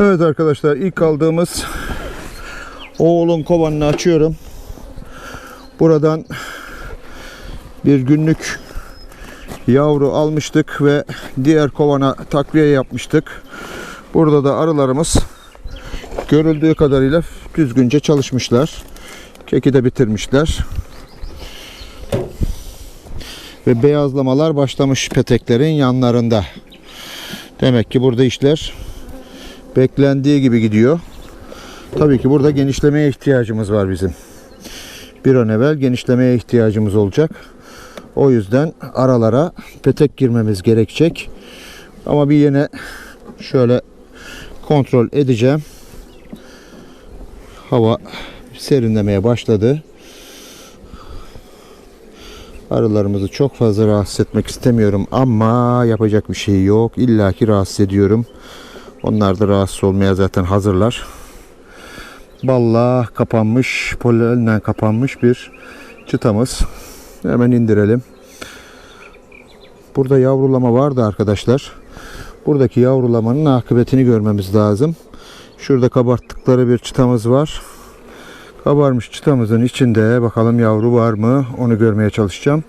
Evet arkadaşlar ilk aldığımız oğulun kovanını açıyorum. Buradan bir günlük yavru almıştık ve diğer kovana takviye yapmıştık. Burada da arılarımız görüldüğü kadarıyla düzgünce çalışmışlar. Keki de bitirmişler. Ve beyazlamalar başlamış peteklerin yanlarında. Demek ki burada işler beklendiği gibi gidiyor. Tabii ki burada genişlemeye ihtiyacımız var bizim. Bir an evvel genişlemeye ihtiyacımız olacak. O yüzden aralara petek girmemiz gerekecek. Ama bir yine şöyle kontrol edeceğim. Hava serinlemeye başladı. Arılarımızı çok fazla rahatsız etmek istemiyorum ama yapacak bir şey yok. İlla ki rahatsız ediyorum. Onlar da rahatsız olmaya zaten hazırlar. Balla kapanmış, polenle kapanmış bir çıtamız. Hemen indirelim. Burada yavrulama vardı arkadaşlar. Buradaki yavrulamanın akıbetini görmemiz lazım. Şurada kabarttıkları bir çıtamız var. Kabarmış çıtamızın içinde bakalım yavru var mı onu görmeye çalışacağım.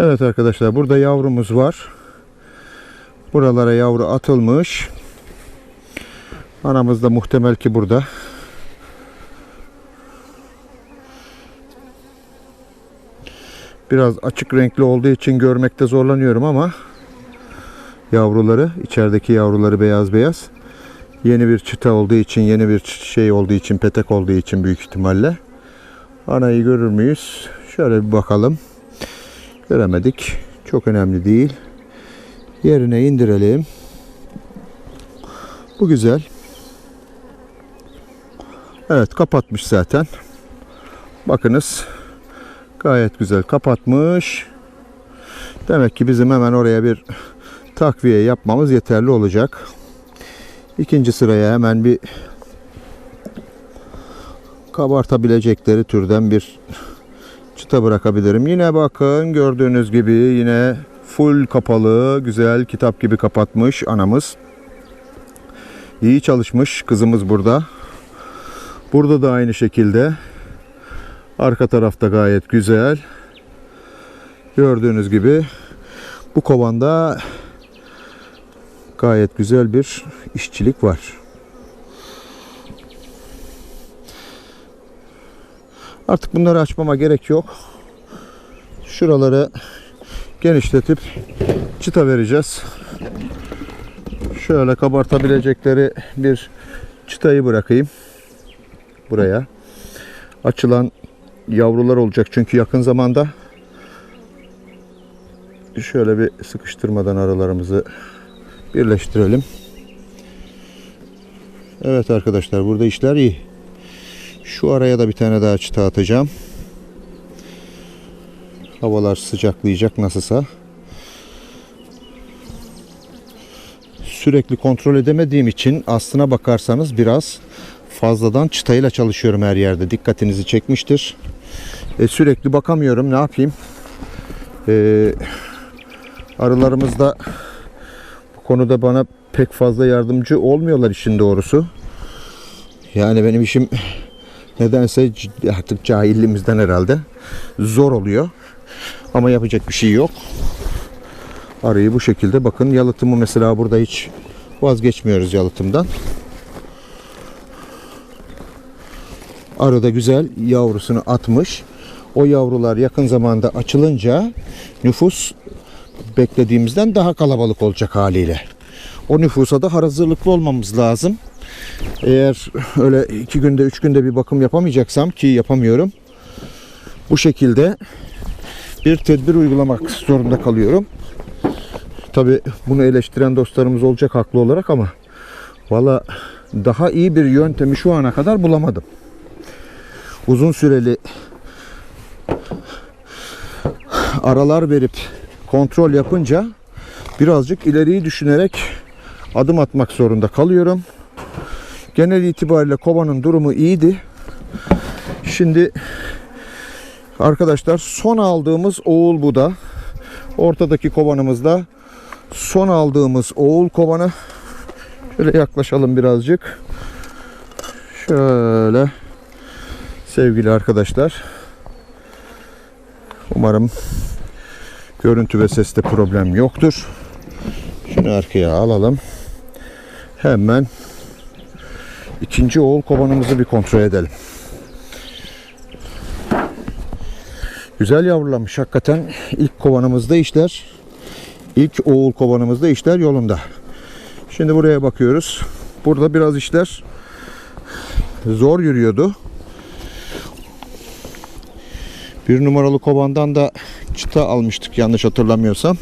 Evet arkadaşlar burada yavrumuz var. Buralara yavru atılmış. Anamız da muhtemel ki burada. Biraz açık renkli olduğu için görmekte zorlanıyorum ama yavruları, içerideki yavruları beyaz beyaz. Yeni bir çıta olduğu için, yeni bir şey olduğu için, petek olduğu için büyük ihtimalle. Anayı görür müyüz? Şöyle bir bakalım. Göremedik. Çok önemli değil. Yerine indirelim. Bu güzel. Evet kapatmış zaten. Bakınız. Gayet güzel kapatmış. Demek ki bizim hemen oraya bir takviye yapmamız yeterli olacak. İkinci sıraya hemen bir kabartabilecekleri türden bir çıta bırakabilirim. Yine bakın gördüğünüz gibi yine full kapalı, güzel kitap gibi kapatmış anamız. İyi çalışmış kızımız burada. Burada da aynı şekilde. Arka tarafta gayet güzel. Gördüğünüz gibi bu kovanda gayet güzel bir işçilik var. Artık bunları açmama gerek yok. Şuraları genişletip çıta vereceğiz. Şöyle kabartabilecekleri bir çıtayı bırakayım buraya. Açılan yavrular olacak çünkü yakın zamanda şöyle bir sıkıştırmadan aralarımızı birleştirelim. Evet arkadaşlar burada işler iyi. Şu araya da bir tane daha çıta atacağım. Havalar sıcaklayacak nasılsa. Sürekli kontrol edemediğim için aslına bakarsanız biraz fazladan çıtayla çalışıyorum her yerde. Dikkatinizi çekmiştir. E, sürekli bakamıyorum. Ne yapayım? E, arılarımız da bu konuda bana pek fazla yardımcı olmuyorlar işin doğrusu. Yani benim işim nedense artık cahilliğimizden herhalde zor oluyor. Ama yapacak bir şey yok. Arıyı bu şekilde bakın yalıtımı mesela burada hiç vazgeçmiyoruz yalıtımdan. Arı da güzel yavrusunu atmış. O yavrular yakın zamanda açılınca nüfus beklediğimizden daha kalabalık olacak haliyle. O nüfusa da hazırlıklı olmamız lazım. Eğer öyle iki günde üç günde bir bakım yapamayacaksam ki yapamıyorum. Bu şekilde bir tedbir uygulamak zorunda kalıyorum. Tabi bunu eleştiren dostlarımız olacak haklı olarak ama valla daha iyi bir yöntemi şu ana kadar bulamadım. Uzun süreli aralar verip kontrol yapınca birazcık ileriyi düşünerek adım atmak zorunda kalıyorum. Genel itibariyle kovanın durumu iyiydi. Şimdi Arkadaşlar son aldığımız oğul bu da. Ortadaki kovanımızda son aldığımız oğul kovanı. Şöyle yaklaşalım birazcık. Şöyle sevgili arkadaşlar. Umarım görüntü ve seste problem yoktur. Şunu arkaya alalım. Hemen ikinci oğul kovanımızı bir kontrol edelim. Güzel yavrulamış hakikaten. İlk kovanımızda işler. İlk oğul kovanımızda işler yolunda. Şimdi buraya bakıyoruz. Burada biraz işler zor yürüyordu. Bir numaralı kovandan da çıta almıştık yanlış hatırlamıyorsam.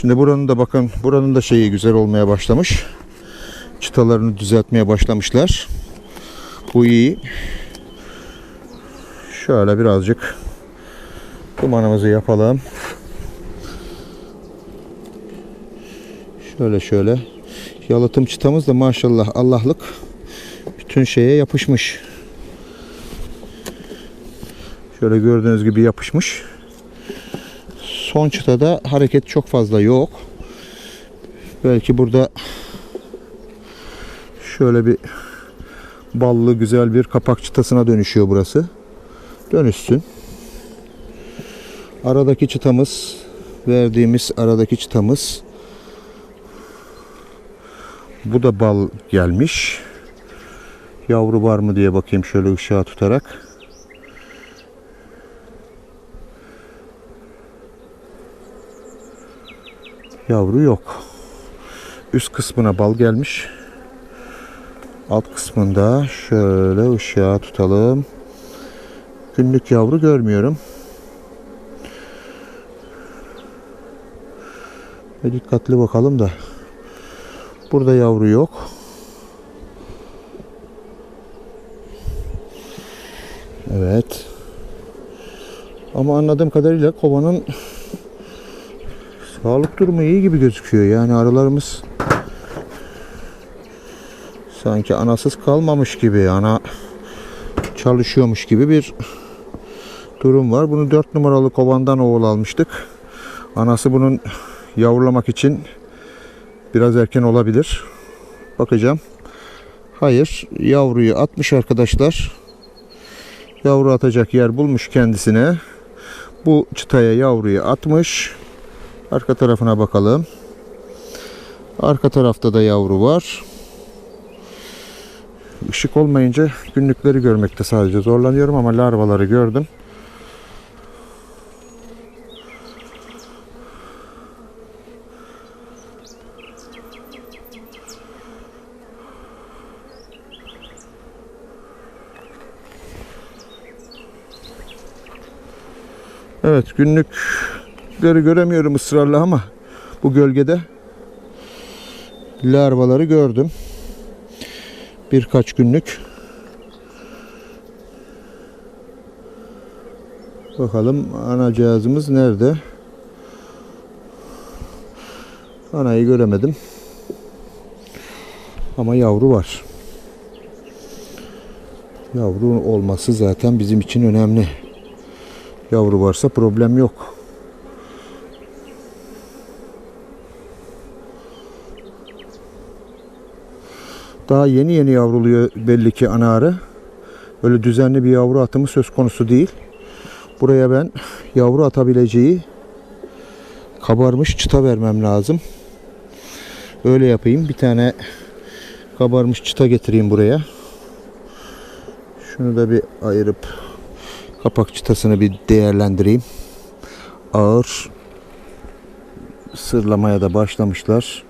Şimdi buranın da bakın buranın da şeyi güzel olmaya başlamış. Çıtalarını düzeltmeye başlamışlar. Bu iyi. Şöyle birazcık dumanımızı yapalım. Şöyle şöyle. Yalıtım çıtamız da maşallah Allah'lık bütün şeye yapışmış. Şöyle gördüğünüz gibi yapışmış. Son çıtada hareket çok fazla yok. Belki burada şöyle bir ballı güzel bir kapak çıtasına dönüşüyor burası. Dönüşsün. Aradaki çıtamız verdiğimiz aradaki çıtamız bu da bal gelmiş. Yavru var mı diye bakayım şöyle ışığa tutarak. Yavru yok. Üst kısmına bal gelmiş. Alt kısmında şöyle ışığa tutalım. Günlük yavru görmüyorum. Ve dikkatli bakalım da. Burada yavru yok. Evet. Ama anladığım kadarıyla kovanın sağlık durumu iyi gibi gözüküyor. Yani arılarımız sanki anasız kalmamış gibi, ana çalışıyormuş gibi bir durum var. Bunu 4 numaralı kovandan oğul almıştık. Anası bunun yavrulamak için biraz erken olabilir. Bakacağım. Hayır, yavruyu atmış arkadaşlar. Yavru atacak yer bulmuş kendisine. Bu çıtaya yavruyu atmış. Arka tarafına bakalım. Arka tarafta da yavru var. Işık olmayınca günlükleri görmekte sadece zorlanıyorum ama larvaları gördüm. Evet günlükleri göremiyorum ısrarla ama bu gölgede larvaları gördüm. Birkaç günlük. Bakalım anacığızımız nerede? Anayı göremedim. Ama yavru var. Yavru olması zaten bizim için önemli. Yavru varsa problem yok. Daha yeni yeni yavruluyor belli ki ana arı. Öyle düzenli bir yavru atımı söz konusu değil. Buraya ben yavru atabileceği kabarmış çıta vermem lazım. Öyle yapayım. Bir tane kabarmış çıta getireyim buraya. Şunu da bir ayırıp kapak çıtasını bir değerlendireyim. Ağır sırlamaya da başlamışlar.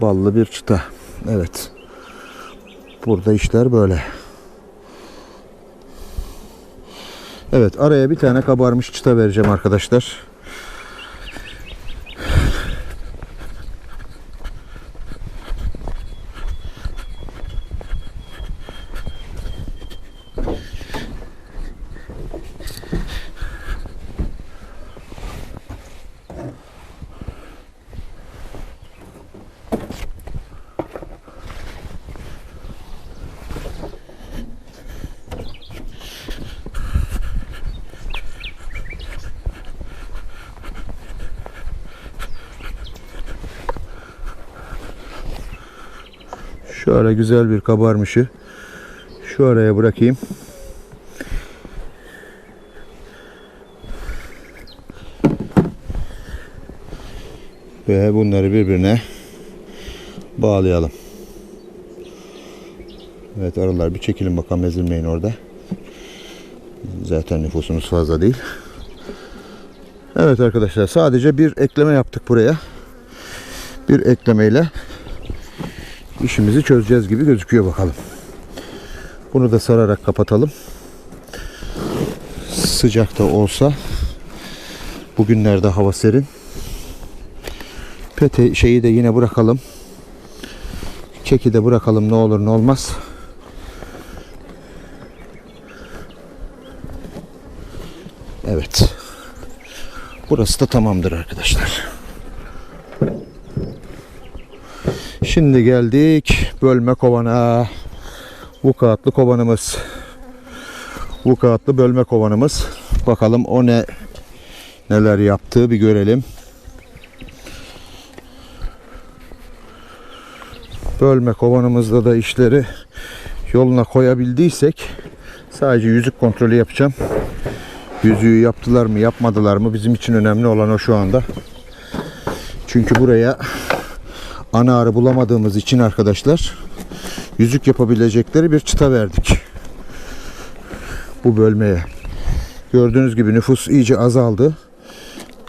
Ballı bir çıta. Evet. Burada işler böyle. Evet araya bir tane kabarmış çıta vereceğim arkadaşlar. Şöyle güzel bir kabarmışı şu araya bırakayım. Ve bunları birbirine bağlayalım. Evet arılar bir çekilin bakalım ezilmeyin orada. Zaten nüfusumuz fazla değil. Evet arkadaşlar sadece bir ekleme yaptık buraya. Bir eklemeyle işimizi çözeceğiz gibi gözüküyor bakalım. Bunu da sararak kapatalım. Sıcak da olsa bugünlerde hava serin. Pete şeyi de yine bırakalım. Keki de bırakalım ne olur ne olmaz. Evet. Burası da tamamdır arkadaşlar. Şimdi geldik bölme kovana. Vukuatlı kovanımız. Vukuatlı bölme kovanımız. Bakalım o ne neler yaptığı bir görelim. Bölme kovanımızda da işleri yoluna koyabildiysek sadece yüzük kontrolü yapacağım. Yüzüğü yaptılar mı yapmadılar mı bizim için önemli olan o şu anda. Çünkü buraya ana arı bulamadığımız için arkadaşlar yüzük yapabilecekleri bir çıta verdik. Bu bölmeye. Gördüğünüz gibi nüfus iyice azaldı.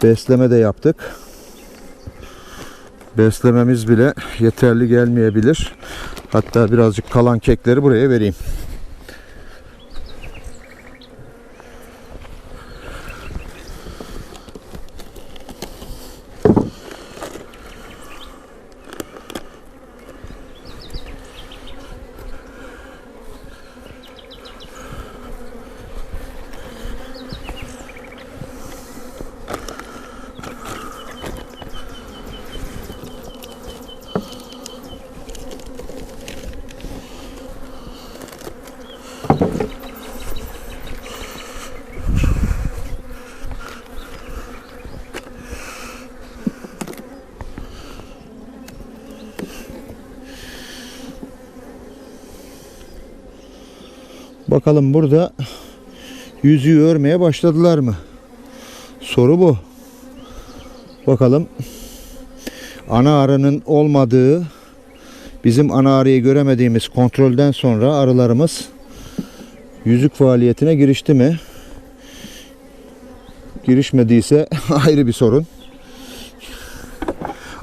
Besleme de yaptık. Beslememiz bile yeterli gelmeyebilir. Hatta birazcık kalan kekleri buraya vereyim. Bakalım burada yüzüğü örmeye başladılar mı? Soru bu. Bakalım ana arının olmadığı bizim ana arıyı göremediğimiz kontrolden sonra arılarımız yüzük faaliyetine girişti mi? Girişmediyse ayrı bir sorun.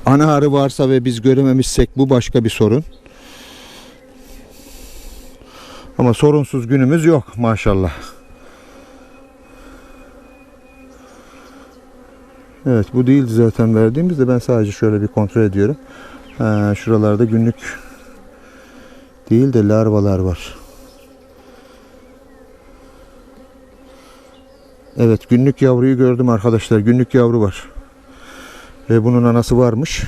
Ana arı varsa ve biz görememişsek bu başka bir sorun. Ama sorunsuz günümüz yok maşallah. Evet bu değildi zaten verdiğimizde ben sadece şöyle bir kontrol ediyorum. Ha, şuralarda günlük değil de larvalar var. Evet günlük yavruyu gördüm arkadaşlar. Günlük yavru var. Ve bunun anası varmış.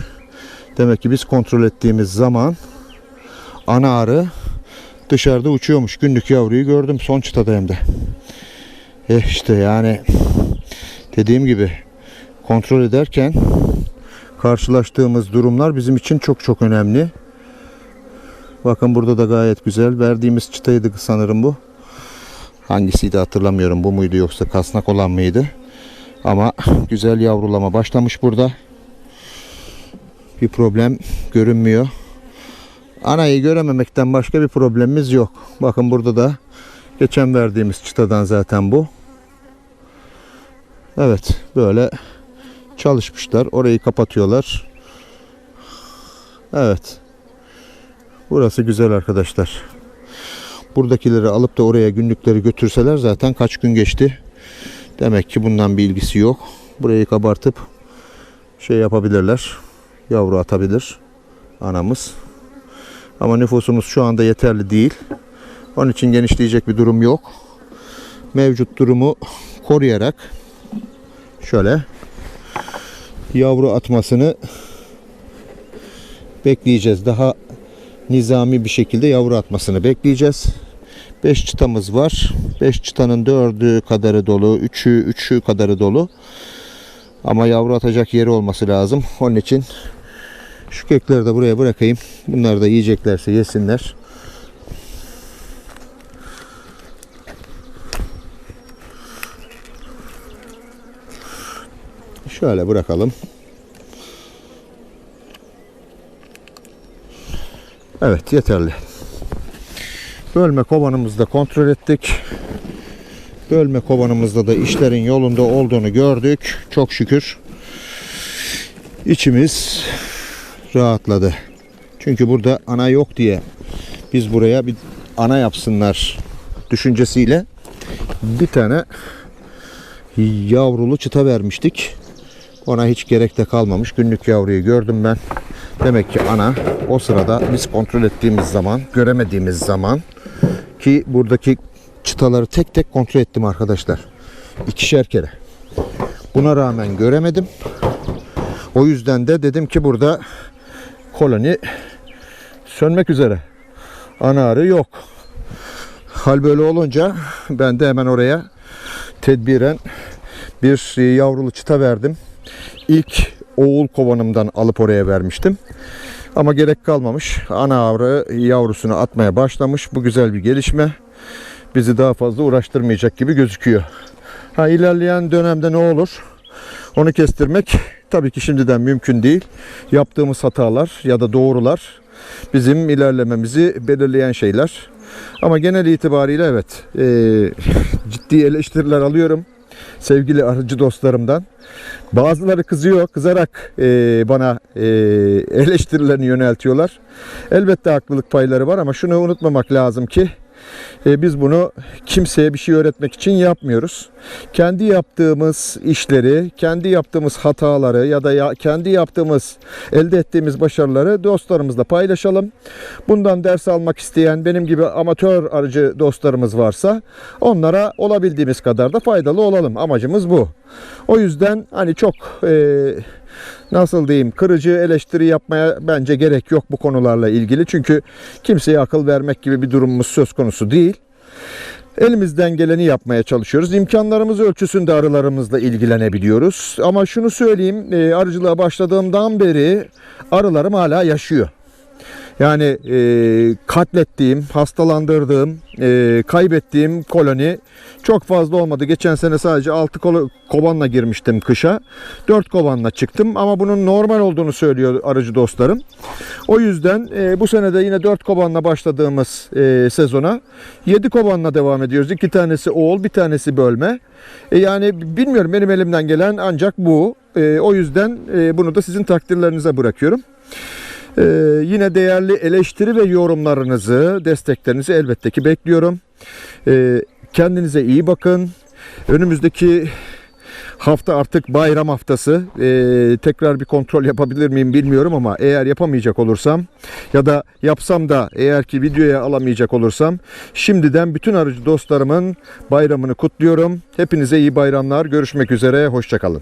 Demek ki biz kontrol ettiğimiz zaman ana arı dışarıda uçuyormuş. Günlük yavruyu gördüm son çıtada hem de. Eh işte yani dediğim gibi kontrol ederken karşılaştığımız durumlar bizim için çok çok önemli. Bakın burada da gayet güzel. Verdiğimiz çıtaydı sanırım bu. Hangisiydi hatırlamıyorum. Bu muydu yoksa kasnak olan mıydı? Ama güzel yavrulama başlamış burada. Bir problem görünmüyor. Anayı görememekten başka bir problemimiz yok. Bakın burada da geçen verdiğimiz çıtadan zaten bu. Evet böyle çalışmışlar. Orayı kapatıyorlar. Evet. Burası güzel arkadaşlar. Buradakileri alıp da oraya günlükleri götürseler zaten kaç gün geçti. Demek ki bundan bir ilgisi yok. Burayı kabartıp şey yapabilirler. Yavru atabilir anamız. Ama nüfusumuz şu anda yeterli değil. Onun için genişleyecek bir durum yok. Mevcut durumu koruyarak şöyle yavru atmasını bekleyeceğiz. Daha nizami bir şekilde yavru atmasını bekleyeceğiz. 5 çıtamız var. 5 çıtanın 4'ü kadarı dolu, 3'ü 3'ü kadarı dolu. Ama yavru atacak yeri olması lazım. Onun için Şu kekleri de buraya bırakayım. Bunlar da yiyeceklerse yesinler. Şöyle bırakalım. Evet yeterli. Bölme kovanımızı da kontrol ettik. Bölme kovanımızda da işlerin yolunda olduğunu gördük. Çok şükür. İçimiz rahatladı. Çünkü burada ana yok diye biz buraya bir ana yapsınlar düşüncesiyle bir tane yavrulu çıta vermiştik. Ona hiç gerek de kalmamış. Günlük yavruyu gördüm ben. Demek ki ana o sırada biz kontrol ettiğimiz zaman, göremediğimiz zaman ki buradaki çıtaları tek tek kontrol ettim arkadaşlar. İkişer kere. Buna rağmen göremedim. O yüzden de dedim ki burada koloni sönmek üzere. Ana arı yok. Hal böyle olunca ben de hemen oraya tedbiren bir yavrulu çıta verdim. İlk oğul kovanımdan alıp oraya vermiştim. Ama gerek kalmamış. Ana avra yavrusunu atmaya başlamış. Bu güzel bir gelişme. Bizi daha fazla uğraştırmayacak gibi gözüküyor. Ha ilerleyen dönemde ne olur? Onu kestirmek tabii ki şimdiden mümkün değil. Yaptığımız hatalar ya da doğrular bizim ilerlememizi belirleyen şeyler. Ama genel itibariyle evet e, ciddi eleştiriler alıyorum sevgili arıcı dostlarımdan. Bazıları kızıyor, kızarak e, bana e, eleştirilerini yöneltiyorlar. Elbette haklılık payları var ama şunu unutmamak lazım ki e, biz bunu kimseye bir şey öğretmek için yapmıyoruz. Kendi yaptığımız işleri, kendi yaptığımız hataları ya da ya, kendi yaptığımız, elde ettiğimiz başarıları dostlarımızla paylaşalım. Bundan ders almak isteyen benim gibi amatör arıcı dostlarımız varsa onlara olabildiğimiz kadar da faydalı olalım. Amacımız bu. O yüzden hani çok e, nasıl diyeyim kırıcı eleştiri yapmaya bence gerek yok bu konularla ilgili. Çünkü kimseye akıl vermek gibi bir durumumuz söz konusu değil. Elimizden geleni yapmaya çalışıyoruz. İmkanlarımız ölçüsünde arılarımızla ilgilenebiliyoruz. Ama şunu söyleyeyim, e, arıcılığa başladığımdan beri arılarım hala yaşıyor. Yani e, katlettiğim, hastalandırdığım, e, kaybettiğim koloni çok fazla olmadı. Geçen sene sadece 6 kovanla girmiştim kışa. 4 kovanla çıktım ama bunun normal olduğunu söylüyor arıcı dostlarım. O yüzden e, bu sene de yine 4 kovanla başladığımız e, sezona 7 kovanla devam ediyoruz. İki tanesi oğul, bir tanesi bölme. E, yani bilmiyorum benim elimden gelen ancak bu. E, o yüzden e, bunu da sizin takdirlerinize bırakıyorum. Ee, yine değerli eleştiri ve yorumlarınızı, desteklerinizi elbette ki bekliyorum. Ee, kendinize iyi bakın. Önümüzdeki hafta artık bayram haftası. Ee, tekrar bir kontrol yapabilir miyim bilmiyorum ama eğer yapamayacak olursam ya da yapsam da eğer ki videoya alamayacak olursam şimdiden bütün arıcı dostlarımın bayramını kutluyorum. Hepinize iyi bayramlar. Görüşmek üzere. Hoşçakalın.